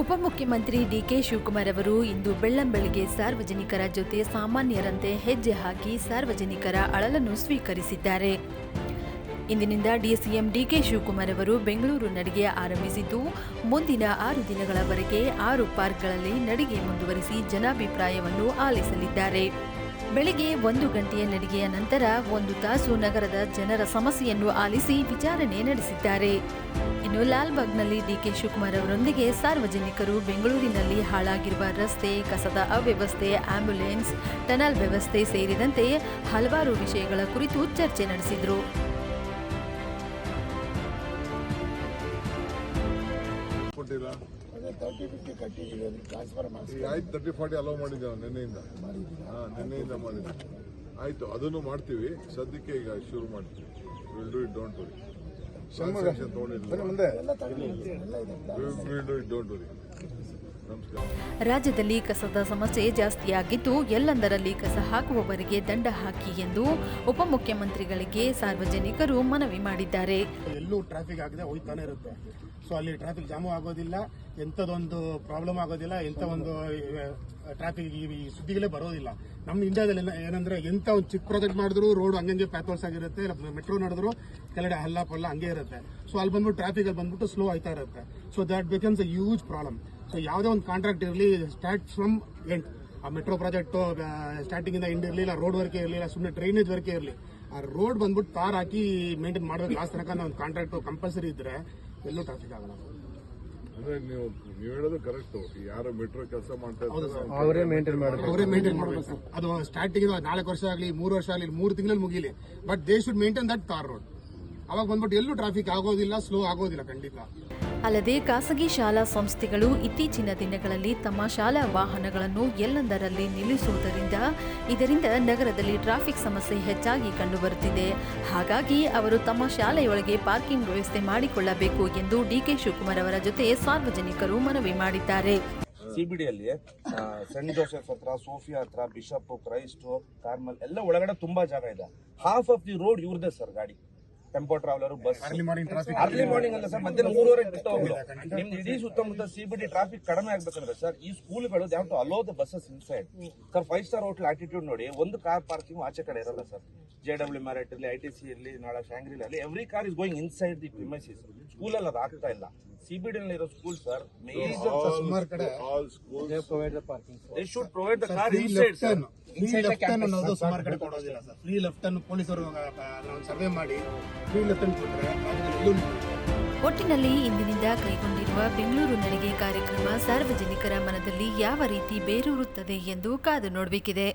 ಉಪಮುಖ್ಯಮಂತ್ರಿ ಡಿಕೆ ಶಿವಕುಮಾರ್ ಅವರು ಇಂದು ಬೆಳ್ಳಂಬೆಳಗ್ಗೆ ಸಾರ್ವಜನಿಕರ ಜೊತೆ ಸಾಮಾನ್ಯರಂತೆ ಹೆಜ್ಜೆ ಹಾಕಿ ಸಾರ್ವಜನಿಕರ ಅಳಲನ್ನು ಸ್ವೀಕರಿಸಿದ್ದಾರೆ. ಇಂದಿನಿಂದ ಡಿಸಿಎಂ ಡಿಕೆ ಶಿವಕುಮಾರ್ ಅವರು ಬೆಂಗಳೂರು ನಡಿಗೆ ಆರಂಭಿಸಿದ್ದು, ಮುಂದಿನ ಆರು ದಿನಗಳವರೆಗೆ ಆರು ಪಾರ್ಕ್ಗಳಲ್ಲಿ ನಡಿಗೆ ಮುಂದುವರಿಸಿ ಜನಾಭಿಪ್ರಾಯವನ್ನು ಆಲಿಸಲಿದ್ದಾರೆ. ಬೆಳಿಗ್ಗೆ ಒಂದು ಗಂಟೆಯ ನಡಿಗೆಯ ನಂತರ ಒಂದು ತಾಸು ನಗರದ ಜನರ ಸಮಸ್ಯೆಯನ್ನು ಆಲಿಸಿ ವಿಚಾರಣೆ ನಡೆಸಿದ್ದಾರೆ. ಇನ್ನು ಲಾಲ್ಬಾಗ್ನಲ್ಲಿ ಡಿಕೆ ಶಿವಕುಮಾರ್ ಅವರೊಂದಿಗೆ ಸಾರ್ವಜನಿಕರು ಬೆಂಗಳೂರಿನಲ್ಲಿ ಹಾಳಾಗಿರುವ ರಸ್ತೆ, ಕಸದ ಅವ್ಯವಸ್ಥೆ, ಆಂಬ್ಯುಲೆನ್ಸ್, ಟನಲ್ ವ್ಯವಸ್ಥೆ ಸೇರಿದಂತೆ ಹಲವಾರು ವಿಷಯಗಳ ಕುರಿತು ಚರ್ಚೆ ನಡೆಸಿದರು. ಕೊಟ್ಟಿಲ್ಲ ತರ್ಟಿ ಫಿಫ್ಟಿ ಕಟ್ಟಿದ್ದೀವಿ ಅದನ್ನ ಟ್ರಾನ್ಸ್ಫರ್ ಮಾಡಿಸಿ ಈಗ ಆಯ್ತು ತರ್ಟಿ ಫಾರ್ಟಿ ಅಲೋ ಮಾಡಿದ್ದೇವೆ ನಿನ್ನೆಯಿಂದ? ಹಾಂ ನಿನ್ನೆಯಿಂದ ಮಾಡಿದ್ದೆ ಆಯ್ತು ಅದನ್ನು ಮಾಡ್ತೀವಿ. ಸದ್ಯಕ್ಕೆ ಈಗ ಶುರು ಮಾಡ್ತೀವಿ. Will do it don't worry transaction ತಗೊಂಡಿಲ್ಲ will do it don't worry ರಾಜ್ಯದಲ್ಲಿ ಕಸದ ಸಮಸ್ಯೆ ಜಾಸ್ತಿಯಾಗಿದ್ದು ಎಲ್ಲೆಂದರಲ್ಲಿ ಕಸ ಹಾಕುವವರಿಗೆ ದಂಡ ಹಾಕಿ ಎಂದು ಉಪಮುಖ್ಯಮಂತ್ರಿಗಳಿಗೆ ಸಾರ್ವಜನಿಕರು ಮನವಿ ಮಾಡಿದ್ದಾರೆ. ಎಲ್ಲೂ ಟ್ರಾಫಿಕ್ ಆಗದೆ ಹೋಯ್ತಾನೆ ಇರುತ್ತೆ. ಸೊ ಅಲ್ಲಿ ಟ್ರಾಫಿಕ್ ಜಾಮು ಆಗೋದಿಲ್ಲ, ಎಂಥದೊಂದು ಪ್ರಾಬ್ಲಮ್ ಆಗೋದಿಲ್ಲ, ಎಂಥ ಒಂದು ಟ್ರಾಫಿಕ್ ಈ ಸುದ್ದಿಗಳೇ ಬರೋದಿಲ್ಲ. ನಮ್ಮ ಇಂಡಿಯಾದಲ್ಲಿ ಏನಂದ್ರೆ ಎಂಥ ಒಂದು ಚಿಕ್ಕ ಪ್ರಾಜೆಕ್ಟ್ ಮಾಡಿದ್ರು ರೋಡ್ ಹಂಗಂಗೆ ಪ್ಯಾಥೋಲ್ಸ್ ಆಗಿರುತ್ತೆ ಮೆಟ್ರೋ ನಡೆದ್ರು, ಕೆಳಗಡೆ ಹಲ್ಲ ಪಲ್ಲ ಹಂಗೆ ಇರುತ್ತೆ. ಸೊ ಅಲ್ಲಿ ಬಂದ್ಬಿಟ್ಟು ಟ್ರಾಫಿಕ್ ಅಲ್ಲಿ ಬಂದ್ಬಿಟ್ಟು ಸ್ಲೋ ಆಯ್ತಾ ಇರುತ್ತೆ. So that becomes a huge problem so ಯಾವುದೇ ಒಂದು ಕಾಂಟ್ರಾಕ್ಟ್ ಇರಲಿ ಸ್ಟಾರ್ಟ್ ಫ್ರಮ್ ಎಂಡ್ ಆ ಮೆಟ್ರೋ ಪ್ರಾಜೆಕ್ಟ್ ಸ್ಟಾರ್ಟಿಂಗ್ ಇಂದ ಎಂಡ್ ಇರಲಿಲ್ಲ ರೋಡ್ ವರ್ಕೇ ಇರಲಿಲ್ಲ ಸುಮ್ಮನೆ ಡ್ರೈನೇಜ್ ವರ್ಕೇ ಇರಲಿ ಆ ರೋಡ್ ಬಂದ್ಬಿಟ್ಟು ತಾರ್ ಹಾಕಿ ಮೇಂಟೈನ್ ಮಾಡಬೇಕು. ಲಾಸ್ಟ್ ತನಕ ಒಂದು ಕಾಂಟ್ರಾಕ್ಟ್ ಕಂಪಲ್ಸರಿ ಇದ್ರೆ ಎಲ್ಲೂ ಟ್ರಾಫಿಕ್ ಆಗಲ್ಲ. ಅಂದ್ರೆ ನೀವು ನೀವು ಹೇಳೋದು ಕರೆಕ್ಟ್ ಯಾರು ಮೆಟ್ರೋ ಕೆಲಸ ಮಾಡ್ತಾ ಅವರೇ ಮೇಂಟೈನ್ ಮಾಡಬೇಕು. ಅವರೇ ಮೇಂಟೈನ್ ಮಾಡಬೇಕು ಅದು ಸ್ಟಾರ್ಟಿಂಗ್ ನಾಲ್ಕು ವರ್ಷ ಆಗಲಿ ಮೂರು ವರ್ಷ ಆಗಲಿ ಮೂರು ತಿಂಗಳಲ್ಲಿ ಮುಗಿಲಿ. But they should maintain that tar road ಅವಾಗ ಬಂದ್ಬಿಟ್ಟು ಎಲ್ಲೂ ಟ್ರಾಫಿಕ್ ಆಗೋದಿಲ್ಲ ಸ್ಲೋ ಆಗೋದಿಲ್ಲ ಖಂಡಿತ. ಅಲ್ಲದೆ ಖಾಸಗಿ ಶಾಲಾ ಸಂಸ್ಥೆಗಳು ಇತ್ತೀಚಿನ ದಿನಗಳಲ್ಲಿ ತಮ್ಮ ಶಾಲಾ ವಾಹನಗಳನ್ನು ಎಲ್ಲೆಂದರಲ್ಲಿ ನಿಲ್ಲಿಸುವುದರಿಂದ ಇದರಿಂದ ನಗರದಲ್ಲಿ ಟ್ರಾಫಿಕ್ ಸಮಸ್ಯೆ ಹೆಚ್ಚಾಗಿ ಕಂಡುಬರುತ್ತಿದೆ. ಹಾಗಾಗಿ ಅವರು ತಮ್ಮ ಶಾಲೆಯೊಳಗೆ ಪಾರ್ಕಿಂಗ್ ವ್ಯವಸ್ಥೆ ಮಾಡಿಕೊಳ್ಳಬೇಕು ಎಂದು ಡಿಕೆ ಶಿವಕುಮಾರ್ ಅವರ ಜೊತೆ ಸಾರ್ವಜನಿಕರು ಮನವಿ ಮಾಡಿದ್ದಾರೆ. ಸಿಬಿಡಿಯಲ್ಲಿ ಸೆಂಟ್ ಜೋಸೆಫ್ ಹತ್ರ, ಸೋಫಿಯಾ ಹತ್ರ, ಬಿಷಪ್, ಕ್ರೈಸ್ಟ್, ಕಾರ್ಮಲ್ ಎಲ್ಲ ಒಳಗಡೆ ತುಂಬಾ ಜಾಗ ಇದೆ. ಹಾಫ್ ಆಫ್ ದಿ ರೋಡ್ ಇವ್ರದೇ ಸರ್ ಗಾಡಿ. Tempo traveller bus early morning traffic early morning ಅಲ್ಲ ಸರ್ ಮಧ್ಯಾಹ್ನ ಮೂರುವರೆ ಬಿಟ್ಟು ನಿಮ್ದು ಇಡೀ ಸುತ್ತಮುತ್ತ ಸಿಬಿಡಿ ಟ್ರಾಫಿಕ್ ಕಡಿಮೆ ಆಗ್ಬೇಕಂದ್ರೆ ಸರ್ ಈ ಸ್ಕೂಲ್ಗಳು ಯಾವ to allow the buses inside sir five star hotel attitude ನೋಡಿ ಒಂದು ಕಾರ್ ಪಾರ್ಕಿಂಗ್ ಆಚೆ ಕಡೆ ಇರಲ್ಲ ಸರ್ ಜೆ ಡಬ್ಲ್ಯೂ ಮ್ಯಾರೆಟ್ ಇರಲಿ ಐ ಟಿ ಸಿ ಇರಲಿ ನಾಳೆ ಶಾಂಗ್ರಿಲ್ ಅಲ್ಲಿ every car is going inside the premises ಸ್ಕೂಲಲ್ಲಿ ಅದು ಆಗ್ತಾ ಇಲ್ಲ. ಸಿಬಿಡಿ ಇರೋ ಸ್ಕೂಲ್ ಸರ್ ಮೇಜರ್ ಕಡೆ they should provide the car in inside sir left ಅನ್ನೋದು ಸುಮಾರು ಕಡೆ ಕೊಡೋದಿಲ್ಲ ಸರ್. ಫ್ರೀ ಲೆಫ್ಟ್ ಅನ್ನು ಪೊಲೀಸರು ಸರ್ವೆ ಮಾಡಿ. ಫ್ರೀ ಲೆಫ್ಟ್ ಅನ್ನು ಕೊಟ್ಟರೆ ಒಟ್ಟಿನಲ್ಲಿ ಇಂದಿನಿಂದ ಕೈಗೊಂಡಿರುವ ಬೆಂಗಳೂರು ನಡಿಗೆ ಕಾರ್ಯಕ್ರಮ ಸಾರ್ವಜನಿಕರ ಮನದಲ್ಲಿ ಯಾವ ರೀತಿ ಬೇರೂರುತ್ತದೆ ಎಂದು ಕಾದು ನೋಡಬೇಕಿದೆ.